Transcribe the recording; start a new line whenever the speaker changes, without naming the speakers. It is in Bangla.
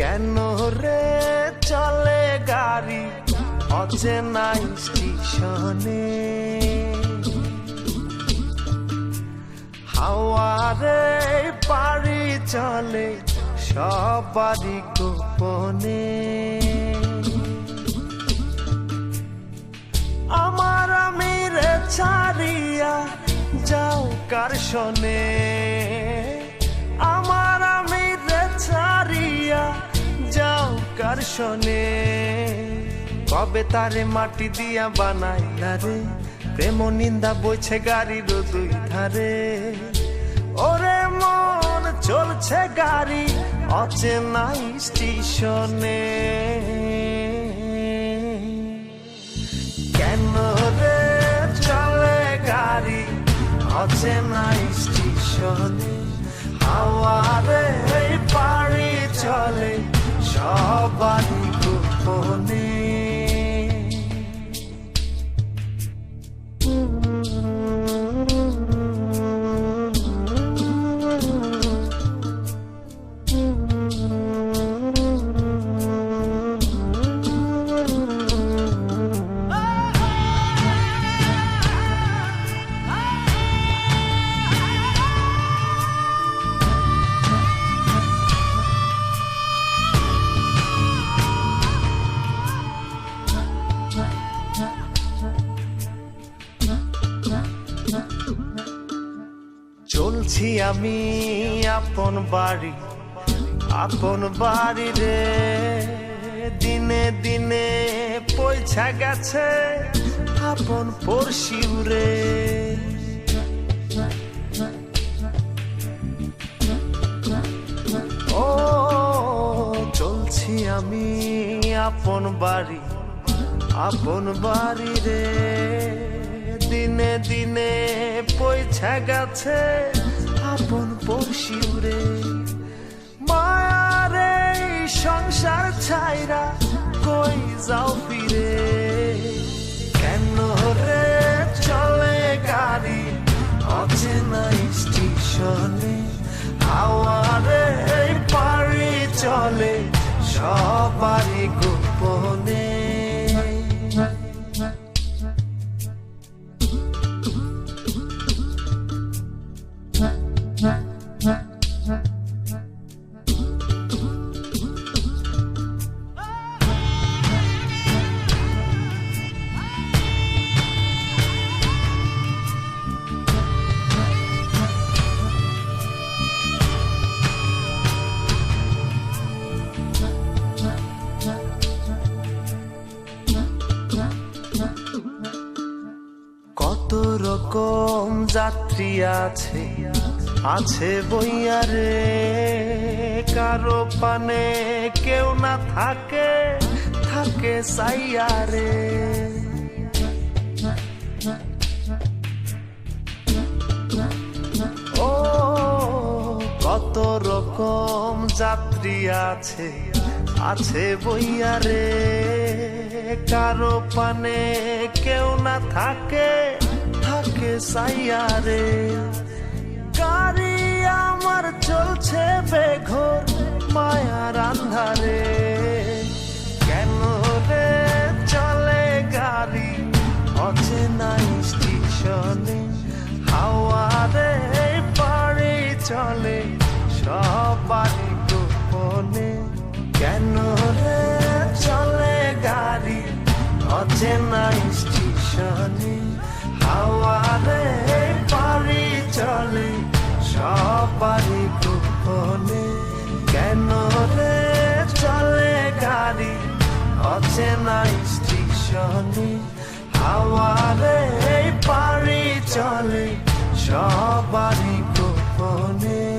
কেন রে চলে গাড়ি? অচেনা স্টেশনে। হাওয়ারে পারি চলে সবারই গোপনে। আমার আমিরে ছাড়িয়া যাও কার শোনে। আমার আমিরে ছাড়িয়া যাও কার শোনে। কবে তারে মাটি দিয়া বানাইলা রে? প্রেম নিন্দা বইছে গাড়ির দুই ধারে। ওরে মন চলছে গাড়ি অচেনা স্টেশনে। কেন রে চলে গাড়ি অচেনা স্টেশনে? হাওয়ারে পাড়ি চলছি আমি আপন বাড়ি আপন বাড়ি রে। দিনে দিনে পয়সা গেছে আপন পড়শিউ রে। ও, চলছি আমি আপন বাড়ি আপন বাড়ি রে। দিনে দিনে পয়সা গেছে আপন পড়শিউ রে মায়ারে সংসার ছাইরা কই যাও ফিরে? কেন রে চলে গাড়ি? অচেনা স্টেশনে হাওয়ারে পাড়ি চলে, সবারই গোপনে। কত রকম যাত্রী আছে। আছে বইয়ারে কারও পানে কেউ না থাকে থাকে সাইয়ারে ও, কত রকম যাত্রী আছে আছে বইয়ারে কারও পানে কেউ না থাকে থাকে সাইয়ারে গাড়ি আমার চলছে বেঘর মায়ার আন্ধারে। কেন রে চলে গাড়ি? অচেনা স্টেশনে হাওয়ারে পাড়ে চলে সবারই গোপনে। কেন রে চলে গাড়ি? অচেনা হাওয়ারে পারি চলে সবারই গোপনে।